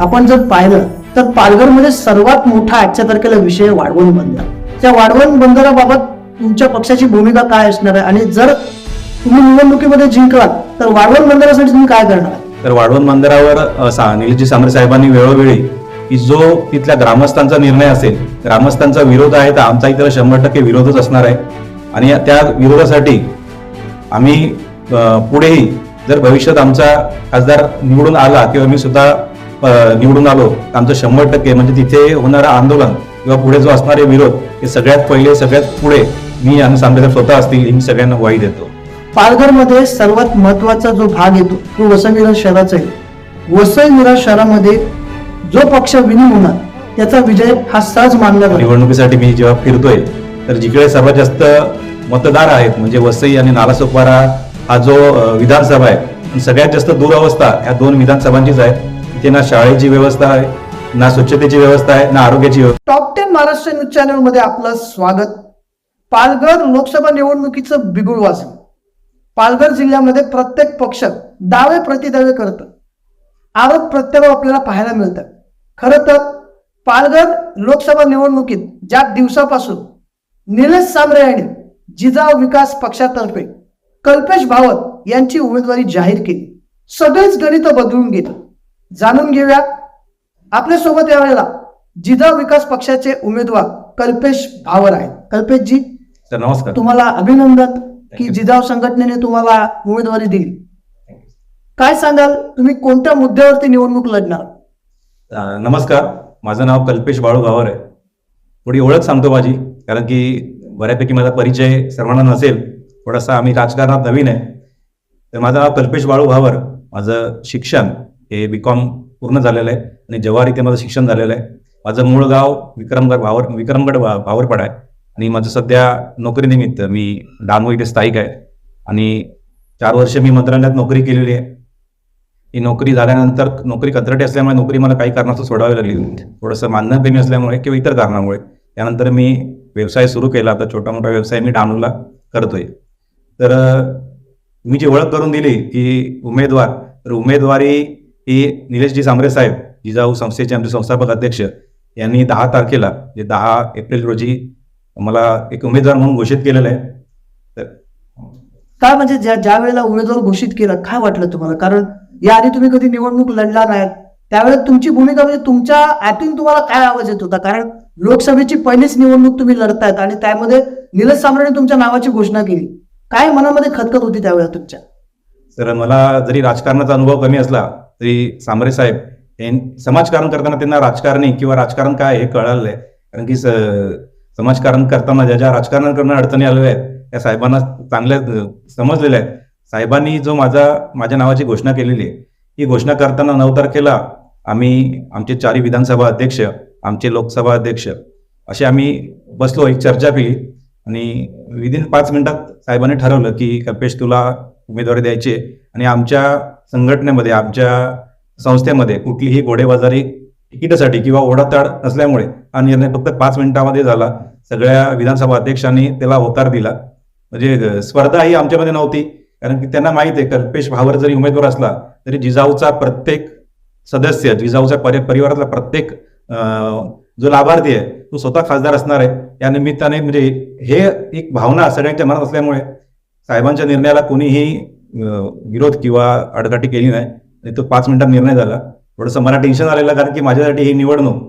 आपण जर पाहिलं तर पालघरमध्ये सर्वात मोठा आजच्या तारखेला विषय वाढवण बंदर त्या वाढवण बंदराबाबत तुमच्या पक्षाची भूमिका काय असणार आहे? आणि जर तुम्ही निवडणुकीमध्ये जिंकलात तर वाढवण बंदरासाठी तुम्ही काय करणार तर वाढवण बंदरावर निलजी सांबरे साहेबांनी वेळोवेळी की जो तिथल्या ग्रामस्थांचा निर्णय असेल ग्रामस्थांचा विरोध आहे तर आमचा इतर शंभर टक्के विरोधच असणार आहे. आणि त्या विरोधासाठी आम्ही पुढेही जर भविष्यात आमचा खासदार निवडून आला किंवा मी सुद्धा निवडून आलो. आमचं शंभर टक्के म्हणजे तिथे होणारं आंदोलन किंवा पुढे जो असणारे विरोध हे सगळ्यात पहिले सगळ्यात पुढे मी आणि साहेब स्वतः असतील मी सगळ्यांना ग्वाही देतो. पालघरमध्ये सर्वात महत्त्वाचा जो भाग येतो तो वसई विरार शहराचा आहे. वसई विरार शहरामध्ये जो पक्ष विनी होणार त्याचा विजय हा सहज मानला जातो. निवडणुकीसाठी मी जेव्हा फिरतोय तर जिकडे सर्वात जास्त मतदार आहेत म्हणजे वसई आणि नालासोपारा हा जो विधानसभा आहे सगळ्यात जास्त दुरावस्था ह्या दोन विधानसभांचीच आहे इथे ना शाळेची व्यवस्था आहे ना स्वच्छतेची व्यवस्था आहे ना आरोग्याची व्यवस्था. टॉप टेन महाराष्ट्र न्यूज चॅनलमध्ये आपलं स्वागत. पालघर लोकसभा निवडणुकीचं बिगुळ वाजलं. पालघर जिल्ह्यामध्ये प्रत्येक पक्ष दावे प्रतिदावे करत. आरोप प्रत्यारोप आपल्याला पाहायला मिळतात खरं तर पालघर लोकसभा निवडणुकीत ज्या दिवसापासून निलेश सांबरे यांनी जिजाव विकास पक्षातर्फे कल्पेश भावत यांची उमेदवारी जाहीर केली. सगळेच गणित बदलून गेली जाणून घेऊया आपल्यासोबत यावेळेला जिजाऊ विकास पक्षाचे उमेदवार कल्पेश भावर आहेत. कल्पेशजी तर नमस्कार. तुम्हाला अभिनंदन की जिजाऊ संघटनेने तुम्हाला उमेदवारी दिली. काय सांगाल? तुम्ही कोणत्या मुद्द्यावरती निवडणूक लढणार? नमस्कार. माझं नाव कल्पेश बाळू गावर आहे. थोडी ओळख सांगतो माझी कारण की बऱ्यापैकी माझा परिचय सर्वांना नसेल थोडासा आम्ही राजकारणात नवीन आहे. तर माझं नाव कल्पेश बाळू भावर माझं शिक्षण हे बी कॉम पूर्ण झालेलं आहे. आणि जव्हार इथे माझं शिक्षण झालेलं आहे माझं मूळ गाव विक्रमगड भावर विक्रमगड भा भावरपाडा आहे. आणि माझं सध्या नोकरीनिमित्त मी डामो इथे स्थायिक आहे. आणि चार वर्ष मी मंत्रालयात नोकरी केलेली आहे. ही नोकरी झाल्यानंतर नोकरी कंत्राटी असल्यामुळे नोकरी मला काही कारणास्तव सोडावी लागली थोडंसं मानधनप्रेमी असल्यामुळे किंवा इतर कारणामुळे. त्यानंतर मी व्यवसाय सुरू केला. आता छोटा मोठा व्यवसाय मी डाणूला करतोय. तर मी जी ओळख करून दिली की उमेदवार तर उमेदवारी ही निलेशजी सांबरे साहेब जिजाऊ संस्थेचे आमचे संस्थापक अध्यक्ष यांनी दहा तारखेला जे दहा एप्रिल रोजी मला एक उमेदवार म्हणून घोषित केलेलं आहे. तर काय म्हणजे ज्या ज्या वेळेला उमेदवार घोषित केला काय वाटलं तुम्हाला? कारण याआधी तुम्ही कधी निवडणूक लढला नाहीत त्यावेळेस तुमची भूमिका म्हणजे तुमच्या आतून तुम्हाला काय आवाज येत होता? कारण लोकसभेची पहिलीच निवडणूक तुम्ही लढतायत आणि त्यामध्ये निलेश सांबरेने तुमच्या नावाची घोषणा केली. काय मनामध्ये खतखत होती त्यावेळेला तुमच्या? तर मला जरी राजकारणाचा अनुभव कमी असला तरी सांबरे साहेब समाजकारण करताना त्यांना राजकारणी किंवा राजकारण काय हे कळालं आहे कारण की स- समाजकारण करताना ज्या ज्या राजकारण करणं अडचणी आलेल्या आहेत त्या साहेबांना चांगल्या समजलेल्या आहेत. साहेबांनी जो माझा माझ्या नावाची घोषणा केलेली आहे ही घोषणा करताना नऊ तारखेला आम्ही आमचे चारही विधानसभा अध्यक्ष आमचे लोकसभा अध्यक्ष असे आम्ही बसलो एक चर्चा केली. आणि विदिन पाच मिनिटात साहेबांनी ठरवलं की कल्पेश तुला उमेदवारी द्यायची आणि आमच्या संघटनेमध्ये आमच्या संस्थेमध्ये कुठलीही घोडेबाजारी तिकिटासाठी किंवा ओढाताड नसल्यामुळे हा निर्णय फक्त पाच मिनिटामध्ये झाला. सगळ्या विधानसभा अध्यक्षांनी त्याला होकार दिला. म्हणजे स्पर्धा ही आमच्यामध्ये नव्हती. कारण की त्यांना माहीत आहे कल्पेश भावर जरी उमेदवार असला तरी जिजाऊचा प्रत्येक सदस्य जिजाऊच्या परि परिवारातला प्रत्येक जो लाभार्थी आहे तो स्वतः खासदार असणार आहे. या निमित्ताने म्हणजे हे एक भावना सगळ्यांच्या मनात असल्यामुळे साहेबांच्या निर्णयाला कोणीही विरोध किंवा अडकाठी केली नाही. तो पाच मिनिटात निर्णय झाला. थोडंसं मला टेन्शन आलेलं कारण की माझ्यासाठी ही निवडणूक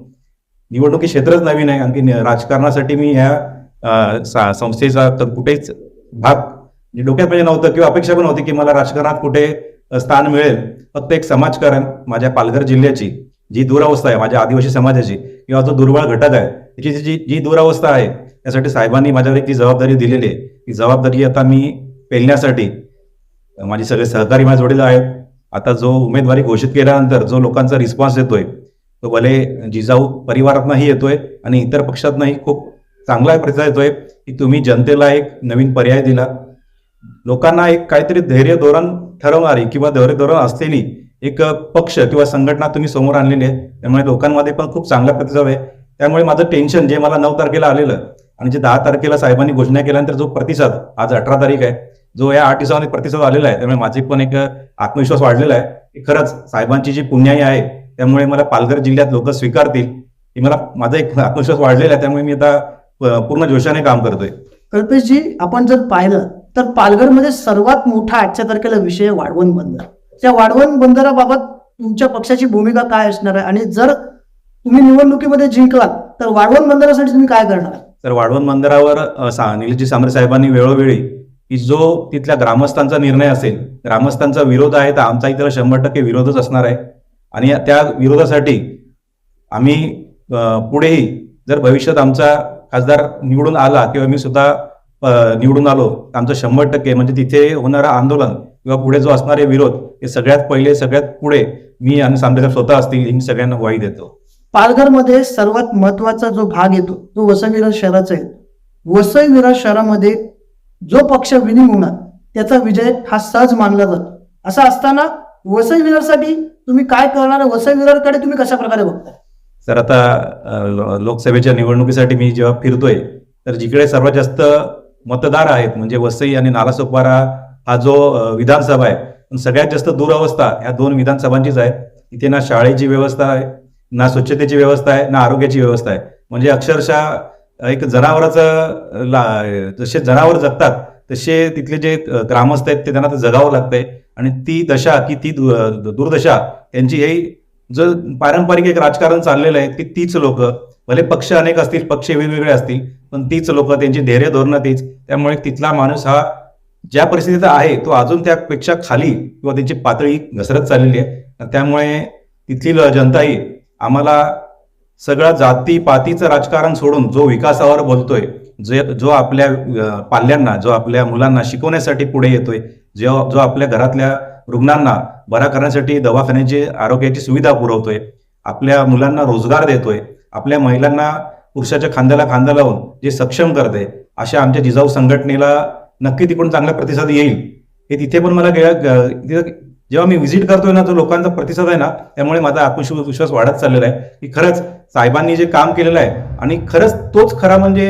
निवडणुकी क्षेत्रच नवीन आहे. आणखी राजकारणासाठी मी ह्या संस्थेचा तर कुठेच भाग म्हणजे डोक्यात म्हणजे नव्हतं किंवा अपेक्षा पण होती की मला राजकारणात कुठे स्थान मिळेल. फक्त एक समाजकारण माझ्या पालघर जिल्ह्याची जी दुरावस्था आहे माझ्या आदिवासी समाजाची किंवा जो दुर्बळ घटक आहे त्याची जी जी दुरावस्था आहे त्यासाठी साहेबांनी माझ्यावर एक ती जबाबदारी दिलेली आहे. ती जबाबदारी आता मी पेलण्यासाठी माझे सगळे सहकारी माझे वडील आहेत. आता जो उमेदवारी घोषित केल्यानंतर जो लोकांचा रिस्पॉन्स येतोय तो भले जिजाऊ परिवारातनंही येतोय आणि इतर पक्षातनंही खूप चांगला प्रतिसाद येतोय की तुम्ही जनतेला एक नवीन पर्याय दिला. लोकांना एक काहीतरी धैर्य धोरण ठरवणारी किंवा धैर्य धोरण असलेली एक पक्ष किंवा संघटना तुम्ही समोर आणलेली आहे. त्यामुळे लोकांमध्ये पण खूप चांगला प्रतिसाद आहे. त्यामुळे माझं टेन्शन जे मला नऊ तारखेला आलेलं आणि जे दहा तारखेला साहेबांनी घोषणा केल्यानंतर जो प्रतिसाद आज अठरा तारीख आहे जो या आठ दिवसामध्ये प्रतिसाद आलेला आहे त्यामुळे माझी पण एक आत्मविश्वास वाढलेला आहे की खरंच साहेबांची जी पुण्याई आहे त्यामुळे मला पालघर जिल्ह्यात लोक स्वीकारतील ही मला माझा एक आत्मविश्वास वाढलेला आहे त्यामुळे मी आता पूर्ण जोशाने काम करतोय. कल्पेशजी आपण जर पाहिलं तर पालघरमध्ये सर्वात मोठा आजच्या तारखेला विषय वाढवण बंदर. त्या वाढवण बंदराबाबत तुमच्या पक्षाची भूमिका काय असणार आहे? आणि जर तुम्ही निवडणुकीमध्ये जिंकलात तर वाढवण बंदरासाठी तुम्ही काय करणार? तर वाढवण बंदरावर सा- निलजी सांबरे साहेबांनी वेळोवेळी की जो तिथल्या ग्रामस्थांचा निर्णय असेल ग्रामस्थांचा विरोध आहे तर आमचा इतर शंभर टक्के विरोधच असणार आहे. आणि त्या विरोधासाठी आम्ही पुढेही जर भविष्यात आमचा खासदार निवडून आला किंवा मी सुद्धा निवडून आलो आमचं शंभर टक्के म्हणजे तिथे होणारं आंदोलन किंवा पुढे जो असणारे विरोध हे सगळ्यात पहिले सगळ्यात पुढे मी आणि सांबरे स्वतः असतील ही मी सगळ्यांना ग्वाही देतो. पालघरमध्ये सर्वात महत्त्वाचा जो भाग येतो तो वसईविरा शहराचा आहे. वसईविरा शहरामध्ये जो पक्ष विनिंग होणार त्याचा विजय हा सहज मानला जातो. असं असताना वसई विरारसाठी तुम्ही काय करणार वसई विरारकडे तुम्ही कशा प्रकारे बघताय? सर आता लोकसभेच्या निवडणुकीसाठी मी जेव्हा फिरतोय तर जिकडे सर्वात जास्त मतदार आहेत म्हणजे वसई आणि नालासोपारा हा जो विधानसभा आहे पण सगळ्यात जास्त दुरावस्था ह्या दोन विधानसभांचीच आहे इथे ना शाळेची व्यवस्था आहे ना स्वच्छतेची व्यवस्था आहे ना आरोग्याची व्यवस्था आहे. म्हणजे अक्षरशः एक जनावराचं ला- जसे जनावर जगतात तसे तिथले जे ग्रामस्थ आहेत ते त्यांना जगावं लागतंय. आणि ती दशा की ती दु- दुर्दशा यांची ही जो पारंपरिक एक राजकारण चाललेलं आहे की तीच लोक भले पक्ष अनेक असतील पक्ष वेगवेगळे असतील पण तीच लोक त्यांची धैर्य धोरणं तीच. त्यामुळे तिथला माणूस हा ज्या परिस्थितीत आहे तो अजून त्यापेक्षा खाली किंवा त्यांची पातळी घसरत चाललेली आहे. त्यामुळे तिथली जनता ही आम्हाला सगळं जाती पातीचं राजकारण सोडून जो विकासावर बोलतोय जे जो आपल्या पाल्यांना जो आपल्या मुलांना शिकवण्यासाठी पुढे येतोय जो जो आपल्या घरातल्या रुग्णांना बरा करण्यासाठी दवाखान्याची आरोग्याची सुविधा पुरवतोय आपल्या मुलांना रोजगार देतोय आपल्या महिलांना पुरुषाच्या खांद्याला खांदा लावून जे सक्षम करते अशा आमच्या जिजाऊ संघटनेला नक्की तिकडून चांगला प्रतिसाद येईल. हे तिथे पण मला गेल्या जेव्हा मी व्हिजिट करतोय ना तो लोकांचा प्रतिसाद आहे ना त्यामुळे माझा आत्मविश्वास विश्वास वाढत चाललेला आहे. की खरंच साहेबांनी जे काम केलेलं आहे आणि खरंच तोच खरा म्हणजे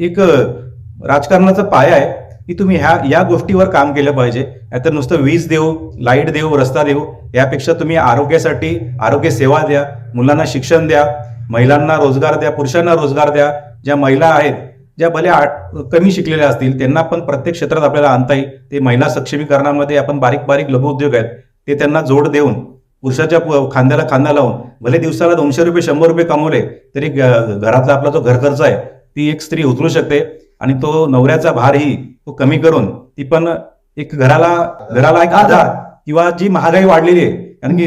एक राजकारणाचा पाया आहे की तुम्ही ह्या या गोष्टीवर काम केलं पाहिजे. नाहीतर नुसतं वीज देऊ लाइट देऊ रस्ता देऊ यापेक्षा तुम्ही आरोग्यासाठी आरोग्य सेवा द्या मुलांना शिक्षण द्या महिलांना रोजगार द्या पुरुषांना रोजगार द्या ज्या महिला आहेत ज्या भले आठ कमी शिकलेल्या असतील त्यांना पण प्रत्येक क्षेत्रात आपल्याला आणता येईल. ते महिला सक्षमीकरणामध्ये आपण बारीक बारीक लघुउद्योग आहेत. ते त्यांना जोड देऊन पुरुषाच्या खांद्याला खांदा लावून भले दिवसाला दोनशे रुपये शंभर रुपये कमवले तरी घरातला आपला जो घर खर्च आहे ती एक स्त्री उचलू शकते. आणि तो नवऱ्याचा भारही तो कमी करून ती पण एक घराला घराला एक आधार किंवा जी महागाई वाढलेली आहे कारण की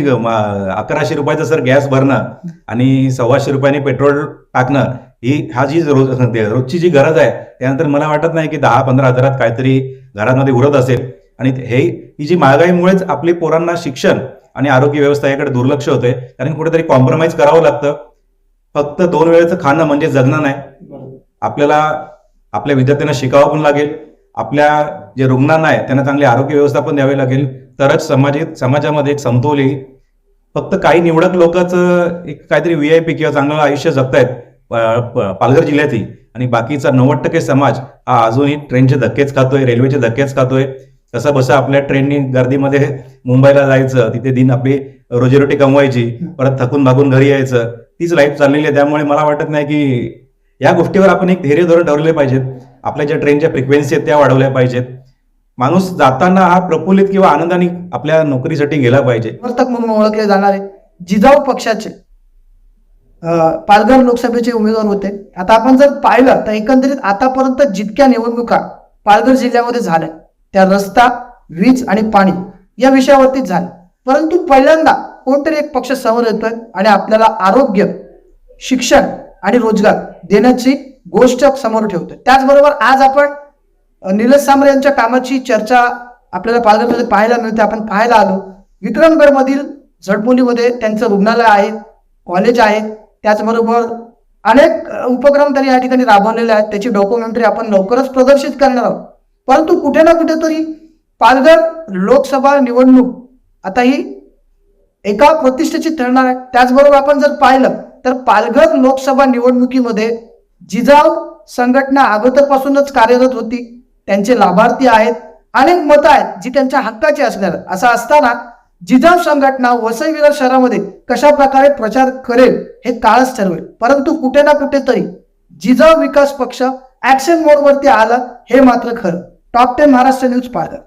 अकराशे रुपयाचं सर गॅस भरणं आणि सव्वाशे रुपयाने पेट्रोल टाकणं ही हा जी रोज रोजची जी गरज आहे त्यानंतर मला वाटत नाही की दहा पंधरा हजारात काहीतरी घरामध्ये उरत असेल. आणि हे ही जी महागाईमुळेच आपली पोरांना शिक्षण आणि आरोग्य व्यवस्था याकडे दुर्लक्ष होते कारण कुठेतरी कॉम्प्रोमाइज करावं लागतं. फक्त दोन वेळेचं खाणं म्हणजे जगणं नाही. आपल्याला आपल्या विद्यार्थ्यांना शिकावं पण लागेल. आपल्या जे रुग्णांना आहे त्यांना चांगली आरोग्य व्यवस्था पण द्यावी लागेल. तरच समाजिक समाजामध्ये एक समतोल येईल. फक्त काही निवडक लोकच एक काहीतरी व्ही आय पी किंवा चांगलं आयुष्य जगतायत. पालघर जिल्ह्यातही. आणि बाकीचा नव्वद टक्के समाज हा अजूनही ट्रेनचे धक्केच खातोय रेल्वेचे धक्केच खातोय. कसं बसं आपल्या ट्रेननी गर्दीमध्ये मुंबईला जायचं तिथे दिन आपली रोजीरोटी कमवायची परत थकून भागून घरी यायचं. तीच लाईफ चाललेली आहे. त्यामुळे मला वाटत नाही की या गोष्टीवर आपण एक धैर्य धोरण ठरवले पाहिजेत. आपल्या ज्या ट्रेनच्या फ्रिक्वेन्सी आहेत त्या वाढवल्या पाहिजेत. माणूस जाताना हा प्रफुल्लित किंवा आनंदाने आपल्या नोकरीसाठी गेला पाहिजे. समर्थक म्हणून ओळखले जाणारे जिजाऊ पक्षाचे पालघर लोकसभेचे उमेदवार होते. आता आपण जर पाहिलं तर एकंदरीत आतापर्यंत जितक्या निवडणुका पालघर जिल्ह्यामध्ये झाल्या त्या रस्ता वीज आणि पाणी या विषयावरतीच झाल्या. परंतु पहिल्यांदा कोणतरी एक पक्ष समोर येतोय आणि आपल्याला आरोग्य शिक्षण आणि रोजगार देण्याची गोष्ट समोर ठेवतोय. त्याचबरोबर आज आपण अ, निलेश सांबरे यांच्या कामाची चर्चा आपल्याला पालघरमध्ये पाहायला मिळते. आपण पाहायला आलो. विक्रमगडमधील झडमुलीमध्ये त्यांचं रुग्णालय आहे कॉलेज आहे. त्याचबरोबर अनेक उपक्रम तरी या ठिकाणी राबवलेले आहेत. त्याची डॉक्युमेंटरी आपण लवकरच प्रदर्शित करणार आहोत. परंतु कुठे ना कुठेतरी पालघर लोकसभा निवडणूक आता ही एका प्रतिष्ठेची ठरणार आहे. त्याचबरोबर आपण जर पाहिलं तर पालघर लोकसभा निवडणुकीमध्ये जिजाऊ संघटना अगोदरपासूनच कार्यरत होती. त्यांचे लाभार्थी आहेत. अनेक मतं आहेत जी त्यांच्या हक्काची असणार. असं असताना जिजाऊ संघटना वसई विरार शहरामध्ये कशा प्रकारे प्रचार करेल हे काळच ठरवेल. परंतु कुठे ना कुठेतरी जिजाऊ विकास पक्ष ऍक्शन मोडवरती आला हे मात्र खरं. टॉप टेन महाराष्ट्र न्यूज पाहिलं.